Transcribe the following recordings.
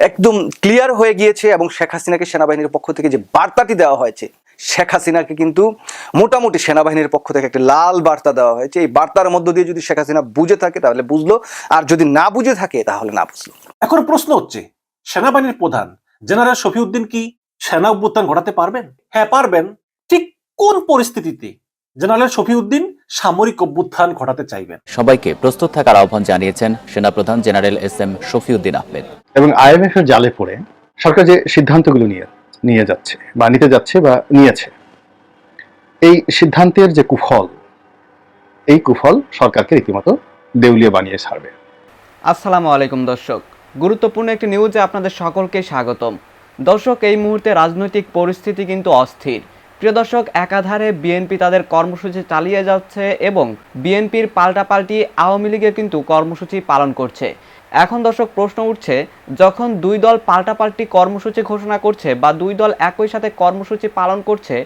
একদম ক্লিয়ার হয়ে গিয়েছে এবং শেখ হাসিনাকে সেনাবাহিনীর পক্ষ থেকে যে বার্তাটি দেওয়া হয়েছে, শেখ হাসিনাকে কিন্তু মোটামুটি সেনাবাহিনীর পক্ষ থেকে একটা লাল বার্তা দেওয়া হয়েছে। এই বার্তার মধ্য দিয়ে যদি শেখ হাসিনা বুঝে থাকে, তাহলে বুঝলো। আর যদি না বুঝে থাকে, তাহলে না বুঝলো। এখন প্রশ্ন হচ্ছে, সেনাবাহিনীর প্রধান জেনারেল শফিউদ্দিন কি সেনা অভ্যুত্থান ঘটাতে পারবেন? হ্যাঁ পারবেন। ঠিক কোন পরিস্থিতিতে জেনারেল শফিউদ্দিন সামরিক অভ্যুত্থান ঘটাতে চাইবেন। সবাইকে প্রস্তুত থাকার আহ্বান জানিয়েছেন সেনাপ্রধান general S M Shafiuddin Ahmed. এবং আইএমএফ এর জালে পড়ে সরকার যে সিদ্ধান্তগুলো নিয়ে নিয়ে যাচ্ছে বা নিতে যাচ্ছে বা নিয়েছে এই সিদ্ধান্তের যে কুফল এই কুফল সরকারকে রীতিমতো দেউলিয়া বানিয়ে ছাড়বে। আসসালামু আলাইকুম দর্শক গুরুত্বপূর্ণ একটি নিউজে আপনাদের সকলকে স্বাগতম। দর্শক এই মুহূর্তে রাজনৈতিক পরিস্থিতি কিন্তু অস্থির। প্রিয় দর্শক, একাধারে বিএনপি তাদের কর্মসূচি চালিয়ে যাচ্ছে এবং বিএনপির পাল্টাপাল্টি আওয়ামী লীগে কিন্তু কর্মসূচি পালন করছে। এখন দর্শক, প্রশ্ন উঠছে, যখন দুই দল পাল্টাপাল্টি কর্মসূচি ঘোষণা করছে বা দুই দল একই সাথে কর্মসূচি পালন করছে,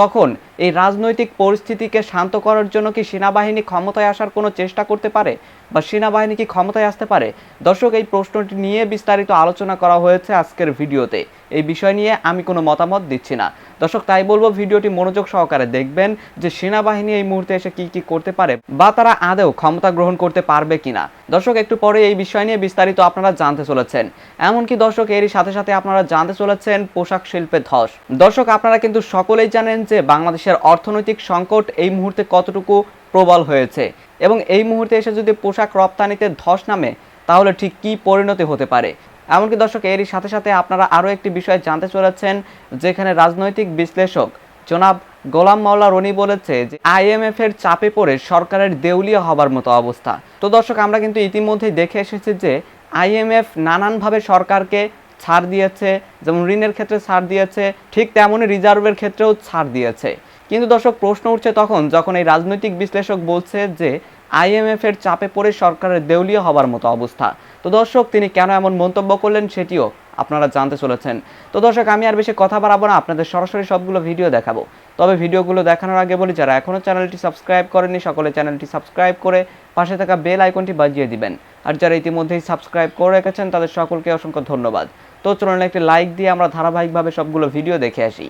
তখন এই রাজনৈতিক পরিস্থিতিকে শান্ত করার জন্য কি সেনাবাহিনী ক্ষমতায় আসার কোনো চেষ্টা করতে পারে? বা সেনাবাহিনী কি ক্ষমতায় আসতে পারে? দর্শক, এই প্রশ্নটি নিয়ে বিস্তারিত আলোচনা করা হয়েছে আজকের ভিডিওতে। এই বিষয় নিয়ে আমি কোনো মতামত দিচ্ছি না। দর্শক, তাই বলব, ভিডিওটি মনোযোগ সহকারে দেখবেন যে সেনাবাহিনী এই মুহূর্তে এসে কি কি করতে পারে বা তারা আদৌ ক্ষমতা গ্রহণ করতে পারবে কিনা। দর্শক, একটু পরে এই বিষয় নিয়ে বিস্তারিত আপনারা জানতে চলেছেন। এমনকি দর্শক, এরই সাথে সাথে আপনারা জানতে চলেছেন পোশাক শিল্পে ধস। দর্শক, আপনারা কিন্তু সকলেই জানেন যে বাংলাদেশের অর্থনৈতিক সংকট এই মুহূর্তে কতটুকু প্রবল হয়েছে। এবং এই মুহূর্তে এসে যদি পোশাক রপ্তানিতে ধস নামে, তাহলে ঠিক কী পরিণতি হতে পারে? এমনকি দর্শক, এরই সাথে সাথে আপনারা আরও একটি বিষয় জানতে চলেছেন, যেখানে রাজনৈতিক বিশ্লেষক জনাব গোলাম মাওলা রনি বলেছে যে, আইএমএফ এর চাপে পড়ে সরকারের দেউলিয়া হবার মতো অবস্থা। তো দর্শক, আমরা কিন্তু ইতিমধ্যেই দেখে এসেছি যে, আইএমএফ নানানভাবে সরকারকে ছাড় দিয়েছে, যেমন ঋণের ক্ষেত্রে ছাড় দিয়েছে, ঠিক তেমনই রিজার্ভের ক্ষেত্রেও ছাড় দিয়েছে। কিন্তু দর্শক, প্রশ্ন উঠছে তখন, যখন এই রাজনৈতিক বিশ্লেষক বলছে যে আইএমএফ এর চাপে পড়ে সরকারের দেউলিয়া হবার মতো অবস্থা। তো দর্শক, তিনি কেন এমন মন্তব্য করলেন সেটিও আপনারা জানতে চলেছেন। তো দর্শক, আমি আর বেশি কথা বাড়াবো না, আপনাদের সরাসরি সবগুলো ভিডিও দেখাবো। তবে ভিডিওগুলো দেখানোর আগে বলি, যারা এখনও চ্যানেলটি সাবস্ক্রাইব করেনি সকলে চ্যানেলটি সাবস্ক্রাইব করে পাশে থাকা বেল আইকনটি বাজিয়ে দিবেন। আর যারা ইতিমধ্যেই সাবস্ক্রাইব করে রেখেছেন, তাদের সকলকে অসংখ্য ধন্যবাদ। তো চলুন, একটি লাইক দিয়ে আমরা ধারাবাহিকভাবে সবগুলো ভিডিও দেখে আসি।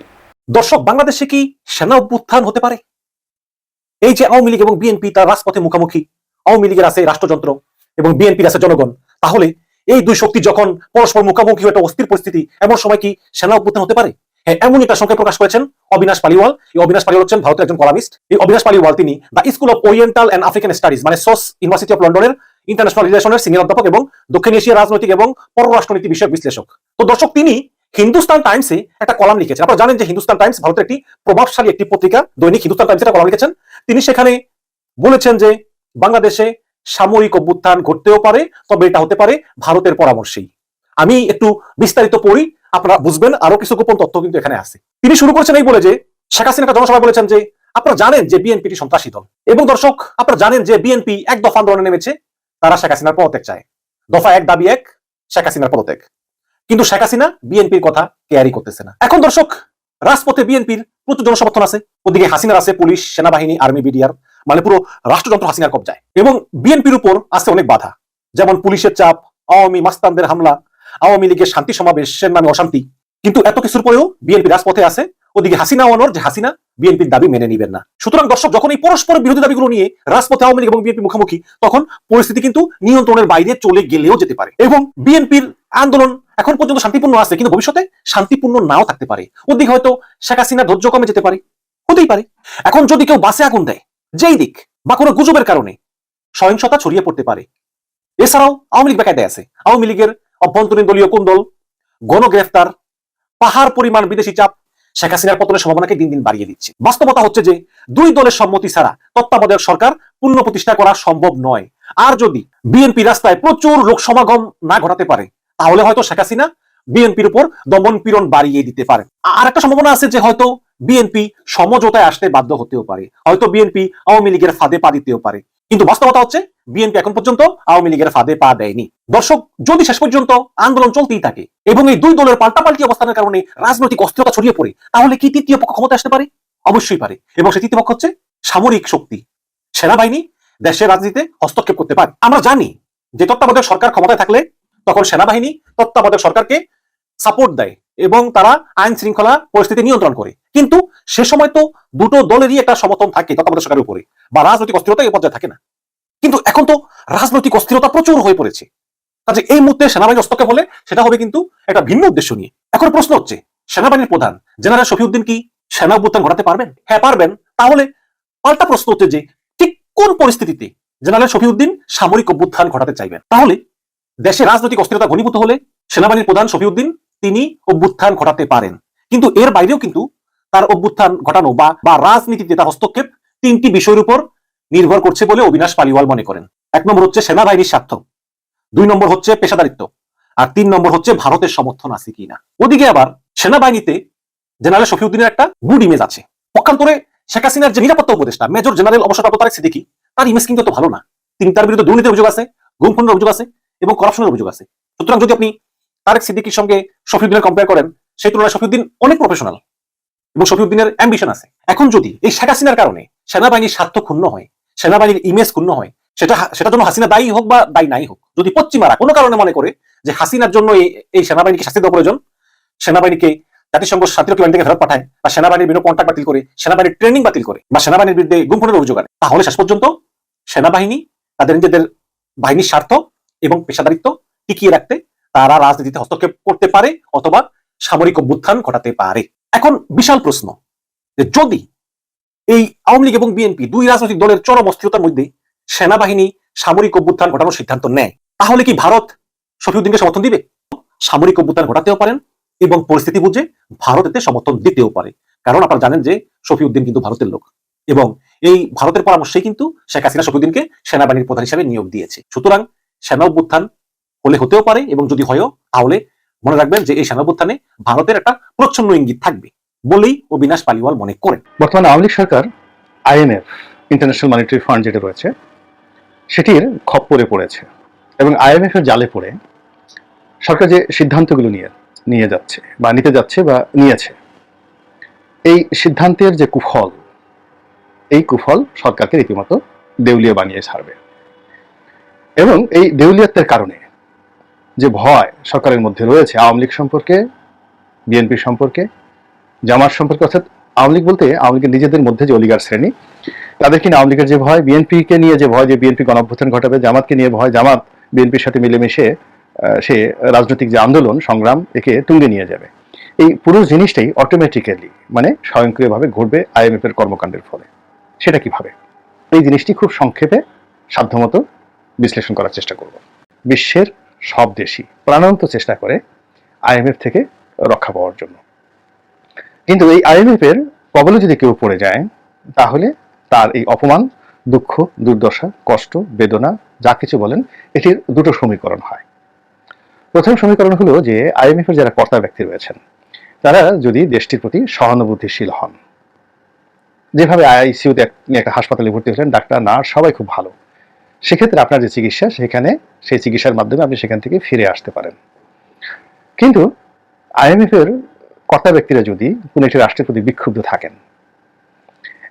দর্শক, বাংলাদেশে কি সেনা অভ্যুত্থান হতে পারে? এই যে আওয়ামী লীগ এবং বিএনপি তার রাজপথে মুখোমুখি, আওয়ামী লীগের আছে রাষ্ট্রযন্ত্র এবং বিএনপির আছে জনগণ, তাহলে এই দুই শক্তি যখন পরস্পর মুখোমুখি একটা অস্থির পরিস্থিতি, এমন সময় কি সেনা অভ্যুত্থান হতে পারে? হ্যাঁ এমন একটা সংখ্যা প্রকাশ করেছেন অবিনাশ পালিওয়াল। এই অবিনাশ পালিওয়াল হচ্ছেন ভারতের একজন কলামিস্ট। এই অবিনাশ পালিওয়াল, তিনি the school of oriental and African studies মানে সোস ইউনিভার্সিটি অফ লন্ডনের ইন্টারন্যাশনাল রিলেশনের সিনিয়র অধ্যাপক এবং দক্ষিণ এশিয়ার রাজনৈতিক এবং পররাষ্ট্রনীতি বিষয়ক বিশ্লেষক। তো দর্শক, তিনি হিন্দুস্তান টাইমসে একটা কলাম লিখেছেন। আপনারা জানেন যে হিন্দুস্তান টাইমস ভারতের একটি প্রভাবশালী একটি পত্রিকা, দৈনিক হিন্দুস্তান টাইমস একটা কলাম লিখেছেন। তিনি সেখানে বলেছেন যে বাংলাদেশে সামরিক অভ্যুত্থান ঘটতেও পারে, তবে এটা হতে পারে ভারতের পরামর্শেই। আমি একটু বিস্তারিত পড়ি, আপনারা বুঝবেন আরও কিছু গোপন তথ্য কিন্তু এখানে আছে। তিনি শুরু করেছেন এই বলে যে, শেখ হাসিনা জনসভায় বলেছেন যে, আপনারা জানেন যে বিএনপিটি সন্ত্রাসী দল। এবং দর্শক, আপনারা জানেন যে বিএনপি এক দফা আন্দোলনে নেমেছে, তারা শেখ হাসিনার পদত্যাগ চায়। দফা এক দাবি এক, শেখ হাসিনার পদত্যাগ। কিন্তু শেখ হাসিনা বিএনপির কথা কেয়ারি করতেছে না। এখন দর্শক, রাজপথে বিএনপির প্রচুর জনসমর্থন আছে। ওদিকে হাসিনার আছে পুলিশ, সেনাবাহিনী, আর্মি, বিডিআর মানে পুরো রাষ্ট্রযন্ত্র হাসিনার কবজায়। এবং বিএনপির উপর আছে অনেক বাধা। যেমন পুলিশের চাপ, আওয়ামী মাস্তানদের হামলা, আওয়ামী লীগের শান্তি সমাবেশের নামে অশান্তি। কিন্তু এত কিছুর পরেও বিএনপি রাজপথে আছে। ওদিকে হাসিনা ওয়ানোর যে হাসিনা বিএনপির দাবি মেনে নিবেন না। সুতরাং দর্শক, যখন এই পরস্পর বিরোধী দাবিগুলো নিয়ে রাজপথে আওয়ামী লীগ এবং বিএনপি মুখোমুখি, তখন পরিস্থিতি কিন্তু নিয়ন্ত্রণের বাইরে চলে গেলেও যেতে পারে এবং বিএনপির আন্দোলন এখন পর্যন্ত শান্তিপূর্ণ আছে, কিন্তু ভবিষ্যতে শান্তিপূর্ণ নাও থাকতে পারে। ওদিকে হয়তো শেখ হাসিনা ধৈর্য কমে যেতে পারে, হতেই পারে। এখন যদি কেউ বাসে আগুন দেয়, যেই দিক বা কোনো গুজবের কারণে সহিংসতা ছড়িয়ে পড়তে পারে। এছাড়াও আওয়ামী লীগ বেকায়দায় আছে। আওয়ামী লীগের অভ্যন্তরীণ দলীয় কুন্দল গণগ্রেফতার, পাহাড় পরিমাণ বিদেশি চাপ শেখ হাসিনার পতনের সম্ভাবনাকে দিন দিন বাড়িয়ে দিচ্ছে। বাস্তবতা হচ্ছে যে, দুই দলের সম্মতি ছাড়া তত্ত্বাবধায়ক সরকার পূর্ণ প্রতিষ্ঠা করা সম্ভব নয়। আর যদি বিএনপি রাস্তায় প্রচুর লোক সমাগম না ঘটাতে পারে, তাহলে হয়তো শেখ হাসিনা বিএনপির উপর দমন পীড়ন বাড়িয়ে দিতে পারে। আর একটা সম্ভাবনা আছে যে, হয়তো বিএনপি সমঝোতায় আসতে বাধ্য হতেও পারে। হয়তো বিএনপি আওয়ামী লীগের ফাঁদে পা দিতেও পারে। কিন্তু বাস্তবতা হচ্ছে বিএনপি এখন পর্যন্ত আওয়ামী লীগের ফাঁদে পা দেয়নি। দর্শক, যদি শেষ পর্যন্ত আন্দোলন চলতেই থাকে এবং এই দুই দলের পাল্টাপাল্টি অবস্থানের কারণে রাজনৈতিক অস্থিরতা ছড়িয়ে পড়ে, তাহলে কি তৃতীয় পক্ষ ক্ষমতা আসতে পারে? অবশ্যই পারে। এবং সেই তৃতীয় পক্ষ হচ্ছে সামরিক শক্তি। সেনাবাহিনী দেশের রাজনীতিতে হস্তক্ষেপ করতে পারে। আমরা জানি যে তত্ত্বাবধায়ক সরকার ক্ষমতায় থাকলে তখন সেনাবাহিনী তত্ত্বাবধায়ক সরকারকে সাপোর্ট দেয় এবং তারা আইন শৃঙ্খলা পরিস্থিতি নিয়ন্ত্রণ করে। কিন্তু সে সময় তো দুটো দলেরই একটা সমর্থন থাকে তত্ত্বাবধায়ক সরকারের উপরে, বা রাজনৈতিক অস্থিরতা এই পর্যায়ে থাকে না। কিন্তু এখন তো রাজনৈতিক অস্থিরতা প্রচুর হয়ে পড়েছে। কাজে এই মুহূর্তে সেনাবাহিনী হস্তক্ষেপ হলে সেটা হবে কিন্তু একটা ভিন্ন উদ্দেশ্য নিয়ে। এখন প্রশ্ন হচ্ছে, সেনাবাহিনীর প্রধান জেনারেল শফিউদ্দিন কি সেনা অভ্যুত্থান ঘটাতে পারবেন? হ্যাঁ পারবেন। তাহলে পাল্টা প্রশ্ন হচ্ছে যে, ঠিক কোন পরিস্থিতিতে জেনারেল শফিউদ্দিন সামরিক অভ্যুত্থান ঘটাতে চাইবেন? তাহলে দেশে রাজনৈতিক অস্থিরতা ঘনীভূত হলে সেনাবাহিনীর প্রধান শফিউদ্দিন তিনি অভ্যুত্থান ঘটাতে পারেন। কিন্তু এর বাইরেও কিন্তু তার অভ্যুত্থান ঘটানো বা বা রাজনীতিতে তার হস্তক্ষেপ তিনটি বিষয়ের উপর নির্ভর করছে বলে অবিনাশ পালিওয়াল মনে করেন। এক নম্বর হচ্ছে সেনাবাহিনীর স্বার্থ, দুই নম্বর হচ্ছে পেশাদারিত্ব, আর তিন নম্বর হচ্ছে ভারতের সমর্থন আছে কিনা। ওদিকে আবার সেনাবাহিনীতে জেনারেল শফিউদ্দিনের একটা গুড ইমেজ আছে। পক্ষান্তরে শেখ হাসিনার যে নিরাপত্তা উপদেষ্টা, মেজর জেনারেল অবসরপ্রাপ্ত তারেক সিদ্দিকি তার ইমেজ কিন্তু ভালো না। তিনি তার বিরুদ্ধে দুর্নীতির অভিযোগ আছে গুম অভিযোগ আছে এবং করাপশনের অভিযোগ আছে। সুতরাং যদি আপনি তারেক সিদ্দিকির সঙ্গে শফিউদ্দিনের কম্পেয়ার করেন, সেই তুলনায় শফিউদ্দিন অনেক প্রফেশনাল এবং শফিউদ্দিনের অ্যাম্বিশন আছে। এখন যদি এই শেখ হাসিনার কারণে সেনাবাহিনীর স্বার্থ ক্ষুণ্ণ হয়, সেনাবাহিনীর ইমেজ ক্ষুণ্ণ হয়, সেটা সেটার জন্য হাসিনা দায়ী হোক বা দায়ী নাই হোক, যদি পশ্চিমারা কোনো কারণে মনে করে যে হাসিনার জন্য এই সেনাবাহিনীকে শাস্তি দেওয়া প্রয়োজন, সেনাবাহিনীকে জাতিসংঘ শান্তিরক্ষী বাহিনী থেকে ফেরত পাঠায় বা সেনাবাহিনীর বিভিন্ন কন্ট্রাক্ট বাতিল করে, সেনাবাহিনীর ট্রেনিং বাতিল করে বা সেনাবাহিনীর বিরুদ্ধে গুমখুনের অভিযোগ আনে, তাহলে শেষ পর্যন্ত সেনাবাহিনী তাদের নিজেদের বাহিনীর স্বার্থ এবং পেশাদারিত্ব টিকিয়ে রাখতে তারা রাজনীতিতে হস্তক্ষেপ করতে পারে অথবা সামরিক অভ্যুত্থান ঘটাতে পারে। এখন বিশাল প্রশ্ন যে যদি এই আওয়ামী লীগ এবং বিএনপি দুই রাজনৈতিক দলের চরম অস্থিরতার মধ্যে সেনাবাহিনী সামরিক অভ্যুত্থান ঘটানোর সিদ্ধান্ত নেয়, তাহলে কি ভারত শফিউদ্দিনকে সমর্থন দিবে? সামরিক অভ্যুত্থান ঘটাতেও পারেন এবং পরিস্থিতি বুঝে ভারত এতে সমর্থন দিতেও পারে। কারণ আপনারা জানেন যে শফিউদ্দিন কিন্তু ভারতের লোক এবং এই ভারতের পরামর্শে কিন্তু শেখ হাসিনা শফিউদ্দিনকে সেনাবাহিনীর প্রধান হিসেবে নিয়োগ দিয়েছে। সুতরাং সেনা অভ্যুত্থান হলে হতেও পারে এবং যদি হয়ও, তাহলে মনে রাখবেন যে এই সেনা অভ্যুত্থানে ভারতের একটা প্রচ্ছন্ন ইঙ্গিত থাকবে বলেই অবিনাশ পালিওয়াল মনে করেন। বর্তমানে আওয়ামী লীগ সরকার আইএমএফ ইন্টারন্যাশনাল মনিটারি ফান্ড যেটা রয়েছে, সেটির খপ্পরে পড়েছে এবং আইএমএফ এর জালে পড়ে সরকার যে সিদ্ধান্তগুলো নিয়ে নিয়ে যাচ্ছে বা নিতে যাচ্ছে বা নিয়েছে, এই সিদ্ধান্তের যে কুফল, এই কুফল সরকারকে রীতিমতো দেউলিয়া বানিয়ে ছাড়বে। এবং এই দেউলিয়াত্বের কারণে যে ভয় সরকারের মধ্যে রয়েছে, আওয়ামী লীগ সম্পর্কে, বিএনপি সম্পর্কে, জামাত সম্পর্কে, অর্থাৎ আওয়ামী লীগ বলতে আওয়ামী লীগের নিজেদের মধ্যে যে অলিগার শ্রেণি, তাদের কিনা আওয়ামী লীগের যে ভয় বিএনপি কে নিয়ে যে ভয়, যে বিএনপি গণঅভ্যুত্থান ঘটাবে, জামাতকে নিয়ে ভয়, জামাত, বিএনপির সাথে মিলেমিশে সে রাজনৈতিক যে আন্দোলন, সংগ্রাম, একে তুঙ্গে নিয়ে যাবে। এই পুরো জিনিসটাই অটোমেটিক্যালি মানে স্বয়ংক্রিয়ভাবে ঘটবে আইএমএফ এর কর্মকাণ্ডের ফলে। সেটা কীভাবে? এই জিনিসটি খুব সংক্ষেপে, সাধ্যমতো বিশ্লেষণ করার চেষ্টা করব। বিশ্বের সব দেশই প্রাণান্ত চেষ্টা করে আইএমএফ থেকে রক্ষা পাওয়ার জন্য। কিন্তু এই আইএমএফ এর কবলে যদি কেউ পড়ে যায়, তাহলে তার এই অপমান, দুঃখ, দুর্দশা, কষ্ট, বেদনা, যা কিছু বলেন, এটির দুটো সমীকরণ হয়। প্রথম সমীকরণ হলো যে আইএমএফ এর যারা কর্তা ব্যক্তি রয়েছেন, তারা যদি দেশটির প্রতি সহানুভূতিশীল হন। যেভাবে আইসিউতে একটা হাসপাতালে ভর্তি হলেন ডাক্তার, নার্স, সবাই খুব ভালো। সেক্ষেত্রে আপনার যে চিকিৎসা, সেখানে সেই চিকিৎসার মাধ্যমে আপনি সেখান থেকে ফিরে আসতে পারেন। কিন্তু আইএমএফ এর কর্তা ব্যক্তিরা যদি কোনো একটি রাষ্ট্রের প্রতি বিক্ষুব্ধ থাকেন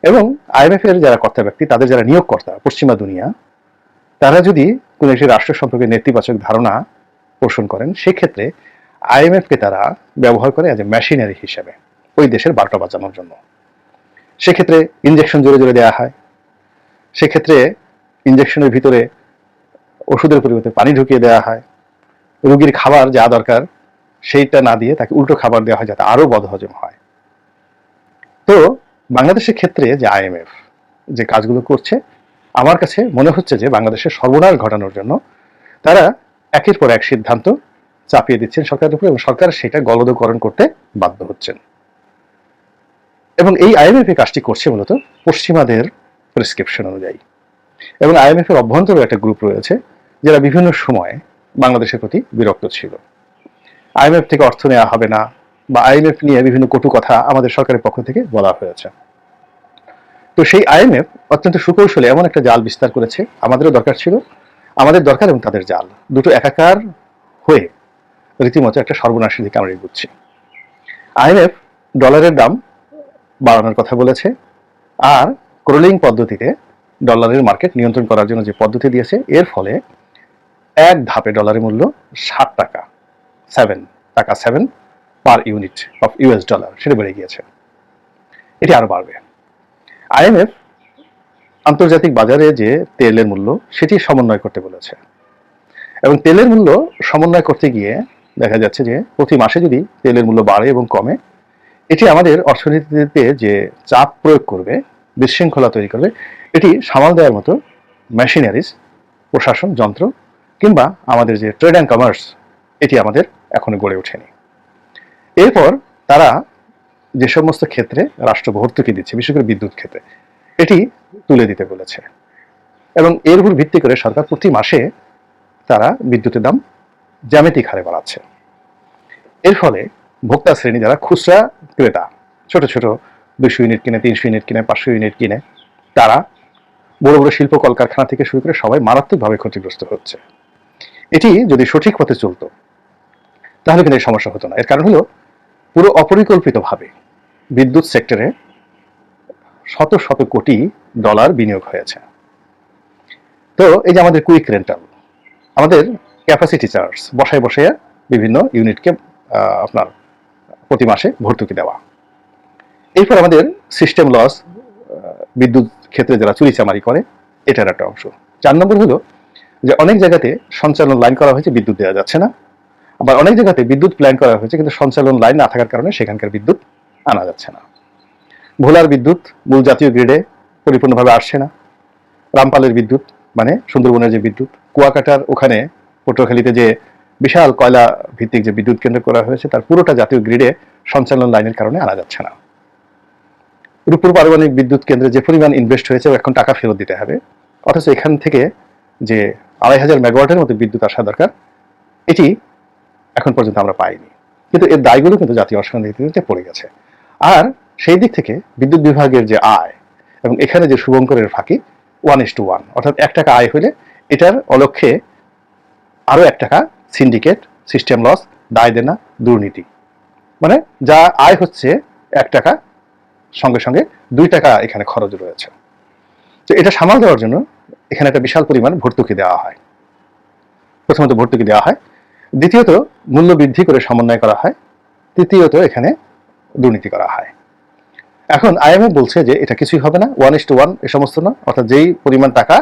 এবং আইএমএফ এর যারা কর্তা ব্যক্তি, তাদের যারা নিয়োগকর্তা পশ্চিমা দুনিয়া, তারা যদি কোনো একটি রাষ্ট্র সম্পর্কে নেতিবাচক ধারণা পোষণ করেন, সেক্ষেত্রে আইএমএফ কে তারা ব্যবহার করে অ্যাজ এ মেশিনারি হিসেবে ওই দেশের বারোটা বাজানোর জন্য। সেক্ষেত্রে ইঞ্জেকশন জোরে জোরে দেওয়া হয়। সেক্ষেত্রে ইঞ্জেকশনের ভিতরে ওষুধের পরিবর্তে পানি ঢুকিয়ে দেওয়া হয়। রোগীর খাবার যা দরকার, সেইটা না দিয়ে তাকে উল্টো খাবার দেওয়া হয় যাতে আরও বদহজম হয়। তো বাংলাদেশের ক্ষেত্রে যে আইএমএফ যে কাজগুলো করছে, আমার কাছে মনে হচ্ছে যে বাংলাদেশের সর্বনাশ ঘটানোর জন্য তারা একের পর এক সিদ্ধান্ত চাপিয়ে দিচ্ছেন সরকারের উপর এবং সরকার সেটা গলদকরণ করতে বাধ্য হচ্ছেন। এবং এই আইএমএফ কাজটি করছে মূলত পশ্চিমাদের প্রেসক্রিপশন অনুযায়ী। এবং আইএমএফ এর অভ্যন্তরে একটা গ্রুপ রয়েছে যারা বিভিন্ন সময়ে বাংলাদেশের প্রতি বিরক্ত ছিল। আইএমএফ থেকে অর্থ নেওয়া হবে না, বা আইএমএফ নিয়ে বিভিন্ন কটু কথা আমাদের সরকারের পক্ষ থেকে বলা হয়েছে। তো সেই আইএমএফ অত্যন্ত সুকৌশলে এমন একটা জাল বিস্তার করেছে, আমাদেরও দরকার ছিল। আমাদের দরকার এবং তাদের জাল। দুটো একাকার হয়ে রীতিমতো একটা সর্বনাশের দিকে আমরা এগুচ্ছি। আইএমএফ ডলারের দাম বাড়ানোর কথা বলেছে, আর ক্রোলিং পদ্ধতিতে ডলারের মার্কেট নিয়ন্ত্রণ করার জন্য যে পদ্ধতি দিয়েছে, এর ফলে এক ধাপে ডলারের মূল্য ষাট টাকা সেভেন টাকা seven per unit of US dollar সেটা বেড়ে গিয়েছে। এটি আরও বাড়বে। আইএমএফ আন্তর্জাতিক বাজারে যে তেলের মূল্য, সেটি সমন্বয় করতে বলেছে। এবং তেলের মূল্য সমন্বয় করতে গিয়ে দেখা যাচ্ছে যে প্রতি মাসে যদি তেলের মূল্য বাড়ে এবং কমে, এটি আমাদের অর্থনীতিতে যে চাপ প্রয়োগ করবে, বিশৃঙ্খলা তৈরি করবে এটি সামাল দেওয়ার মতো মেশিনারিজ প্রশাসন, যন্ত্র, কিংবা আমাদের যে ট্রেড অ্যান্ড কমার্স এটি আমাদের এখনও গড়ে ওঠেনি। এরপর তারা যে সমস্ত ক্ষেত্রে রাষ্ট্র ভর্তুকি দিচ্ছে, বিশেষ করে বিদ্যুৎ ক্ষেত্রে, এটি তুলে দিতে বলেছে। এবং এর উপর ভিত্তি করে সরকার প্রতি মাসে তারা বিদ্যুতের দাম জ্যামিতিক হারে বাড়াচ্ছে। এর ফলে ভোক্তা শ্রেণি যারা খুচরা ক্রেতা, ছোট ছোট দুশো ইউনিট কিনে, তিনশো ইউনিট কিনে, পাঁচশো ইউনিট কিনে, তারা বড় বড় শিল্প কলকারখানা থেকে শুরু করে সবাই মারাত্মকভাবে ক্ষতিগ্রস্ত হচ্ছে। এটি যদি সঠিক পথে চলতো, তাহলে কিন্তু এই সমস্যা হতো না। এর কারণ হলো, পুরো অপরিকল্পিতভাবে বিদ্যুৎ সেক্টরে শত শত কোটি ডলার বিনিয়োগ হয়েছে। তো এই যে আমাদের কুইক রেন্টাল, আমাদের ক্যাপাসিটি চার্জ বসায় বসায় বিভিন্ন ইউনিটকে আপনার প্রতি মাসে ভর্তুকি দেওয়া। এরপর আমাদের সিস্টেম লস বিদ্যুৎ ক্ষেত্রে যারা চুরি চামারি করে, এটার একটা অংশ। চার নম্বর হলো যে অনেক জায়গাতে সঞ্চালন লাইন করা হয়েছে, বিদ্যুৎ দেওয়া যাচ্ছে না। আবার অনেক জায়গাতে বিদ্যুৎ প্ল্যান করা হয়েছে, কিন্তু সঞ্চালন লাইন না থাকার কারণে সেখানকার বিদ্যুৎ আনা যাচ্ছে না। ভোলার বিদ্যুৎ মূল জাতীয় গ্রিডে পরিপূর্ণভাবে আসছে না। রামপালের বিদ্যুৎ মানে সুন্দরবনের যে বিদ্যুৎ, কুয়াকাটার ওখানে পটুয়াখালীতে যে বিশাল কয়লা ভিত্তিক যে বিদ্যুৎ কেন্দ্র করা হয়েছে, তার পুরোটা জাতীয় গ্রিডে সঞ্চালন লাইনের কারণে আনা যাচ্ছে না। রূপপুর পারমাণবিক বিদ্যুৎ কেন্দ্রে যে পরিমাণ ইনভেস্ট হয়েছে এখন টাকা ফেরত দিতে হবে। অথচ এখান থেকে যে আড়াই হাজার মেগাওয়াটের মতো বিদ্যুৎ আসা দরকার, এটি এখন পর্যন্ত আমরা পাইনি। কিন্তু এর দায়গুলো কিন্তু জাতীয় অর্থনীতিতে পড়ে গেছে। আর সেই দিক থেকে বিদ্যুৎ বিভাগের যে আয় এবং এখানে যে শুভঙ্করের ফাঁকি ওয়ান ইস টু ওয়ান অর্থাৎ এক টাকা আয় হলে এটার অলক্ষ্যে আরও এক টাকা সিন্ডিকেট সিস্টেম লস দায় দেনা, দুর্নীতি। মানে যা আয় হচ্ছে এক টাকা সঙ্গে সঙ্গে দুই টাকা এখানে খরচ রয়েছে। তো এটা সামাল দেওয়ার জন্য এখানে একটা বিশাল পরিমাণ ভর্তুকি দেওয়া হয়। প্রথমত ভর্তুকি দেওয়া হয়। দ্বিতীয়ত মূল্য বৃদ্ধি করে সমন্বয় করা হয়। তৃতীয়ত এখানে দুর্নীতি করা হয়। এখন আইএমএফ বলছে যে এটা কিছুই হবে না ওয়ান ইস টু ওয়ান এ সমস্ত না। অর্থাৎ যেই পরিমাণ টাকা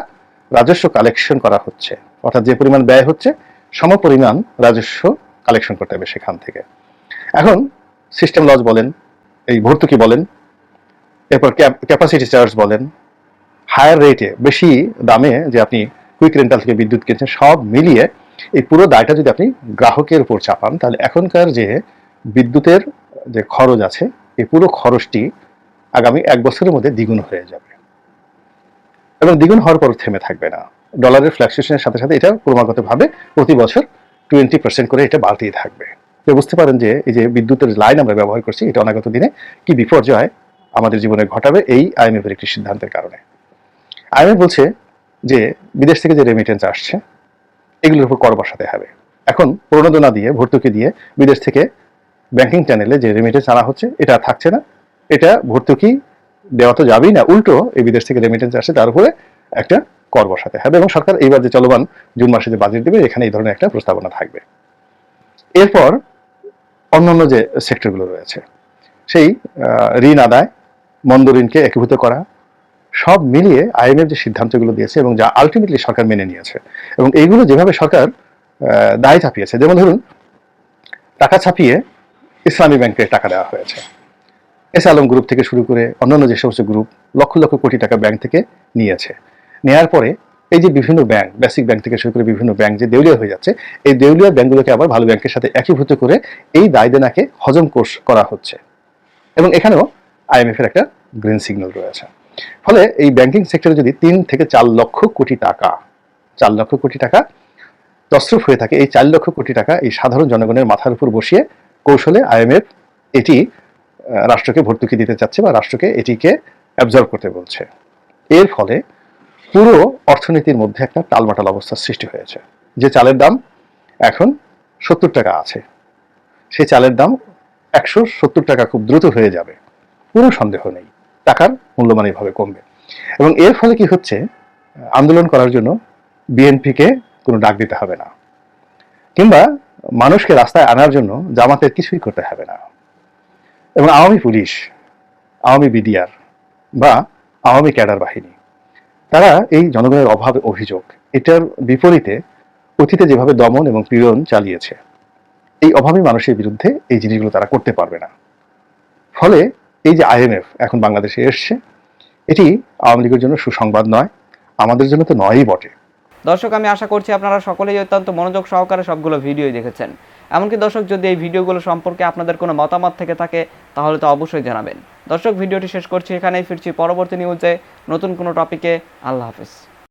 রাজস্ব কালেকশন করা হচ্ছে, অর্থাৎ যে পরিমাণ ব্যয় হচ্ছে, সম পরিমাণ রাজস্ব কালেকশন করতে হবে সেখান থেকে। এখন সিস্টেম লজ বলেন, এই ভর্তুকি বলেন এরপর ক্যাপাসিটি চার্জ বলেন হায়ার রেটে বেশি দামে যে আপনি কুইক রেন্টাল থেকে বিদ্যুৎ কিনছেন, সব মিলিয়ে এই পুরো দায়টা যদি আপনি গ্রাহকের উপর চাপান, তাহলে এখনকার যে বিদ্যুতের যে খরচ আছে, এই পুরো খরচটি আগামী এক বছরের মধ্যে দ্বিগুণ হয়ে যাবে। এবং দ্বিগুণ হওয়ার পর থেমে থাকবে না। ডলারের ফ্ল্যাকচুয়েশনের সাথে সাথে এটা ক্রমাগতভাবে প্রতি বছর টোয়েন্টি পার্সেন্ট করে এটা বাড়তেই থাকবে। তো বুঝতে পারেন যে এই যে বিদ্যুতের লাইন আমরা ব্যবহার করছি, এটা অনাগত দিনে কি বিপর্যয়? আমাদের জীবনে ঘটাবে এই আইএমএফ এর একটি সিদ্ধান্তের কারণে। আইএমএফ বলছে যে, বিদেশ থেকে যে রেমিটেন্স আসছে, এগুলোর উপর কর বসাতে হবে। এখন প্রণোদনা দিয়ে, ভর্তুকি দিয়ে বিদেশ থেকে ব্যাংকিং চ্যানেলে যে রেমিটেন্স আনা হচ্ছে, এটা থাকছে না। এটা ভর্তুকি দেওয়া তো যাবেই না, উল্টো এই বিদেশ থেকে রেমিটেন্স আসছে, তার উপরে একটা কর বসাতে হবে এবং সরকার এইবার যে চলমান জুন মাসে যে বাজেট দেবে, এখানে এই ধরনের একটা প্রস্তাবনা থাকবে। এরপর অন্যান্য যে সেক্টরগুলো রয়েছে, সেই ঋণ আদায় মন্দ ঋণকে একীভূত করা, সব মিলিয়ে আইএমএফ যে সিদ্ধান্তগুলো দিয়েছে এবং যা আলটিমেটলি সরকার মেনে নিয়েছে এবং এইগুলো যেভাবে সরকার দায় চাপিয়েছে, যেমন ধরুন, টাকা ছাপিয়ে ইসলামী ব্যাংকে টাকা দেওয়া হয়েছে। এস আলম গ্রুপ থেকে শুরু করে অন্যান্য যে সমস্ত গ্রুপ লক্ষ লক্ষ কোটি টাকা ব্যাংক থেকে নিয়েছে। নেয়ার পরে এই যে বিভিন্ন ব্যাংক বেসিক ব্যাংক থেকে শুরু করে বিভিন্ন ব্যাংক যে দেউলিয়া হয়ে যাচ্ছে, এই দেউলিয়া ব্যাংকগুলোকে আবার ভালো ব্যাংকের সাথে একীভূত করে এই দায় দেনাকে হজম কোষ করা হচ্ছে। এবং এখানেও আইএমএফ এর একটা গ্রিন সিগন্যাল রয়েছে। ফলে এই ব্যাংকিং সেক্টরে যদি তিন থেকে চার লক্ষ কোটি টাকা, চার লক্ষ কোটি টাকা তসরুফ হয়ে থাকে, এই চার লক্ষ কোটি টাকা এই সাধারণ জনগণের মাথার উপর বসিয়ে কৌশলে আইএমএফ এটি রাষ্ট্রকে ভর্তুকি দিতে চাচ্ছে বা রাষ্ট্রকে এটিকে অ্যাবজর্ব করতে বলছে। এর ফলে পুরো অর্থনীতির মধ্যে একটা টালমাটাল অবস্থার সৃষ্টি হয়েছে। যে চালের দাম এখন সত্তর টাকা আছে সেই চালের দাম একশো সত্তর টাকা খুব দ্রুত হয়ে যাবে। কোনো সন্দেহ নেই। টাকার মূল্যমান এইভাবে কমবে। এবং এর ফলে কি হচ্ছে? আন্দোলন করার জন্য বিএনপিকে কোনো ডাক দিতে হবে না। কিংবা মানুষকে রাস্তায় আনার জন্য জামাতের কিছুই করতে হবে না। এবং আওয়ামী পুলিশ, আওয়ামী বিডিআর বা আওয়ামী ক্যাডার বাহিনী, তারা এই জনগণের অভাব অভিযোগ, এটার বিপরীতে অতীতে যেভাবে দমন এবং পীড়ন চালিয়েছে, এই অভাবী মানুষের বিরুদ্ধে এই জিনিসগুলো তারা করতে পারবে না। ফলে এই যে আইএমএফ এখন বাংলাদেশে এসছে, এটি আওয়ামী লীগের জন্য সুসংবাদ নয়, আমাদের জন্য তো নয়ই বটে। দর্শক, আমি আশা করছি আপনারা সকলেই অত্যন্ত মনোযোগ সহকারে সবগুলো ভিডিওই দেখেছেন। এমনকি দর্শক, যদি এই ভিডিওগুলো সম্পর্কে আপনাদের কোনো মতামত থেকে থাকে, তাহলে তো অবশ্যই জানাবেন। দর্শক, ভিডিওটি শেষ করছি, এখানেই ফিরছি পরবর্তী নিউজে নতুন কোনো টপিকে। আল্লাহ হাফিজ।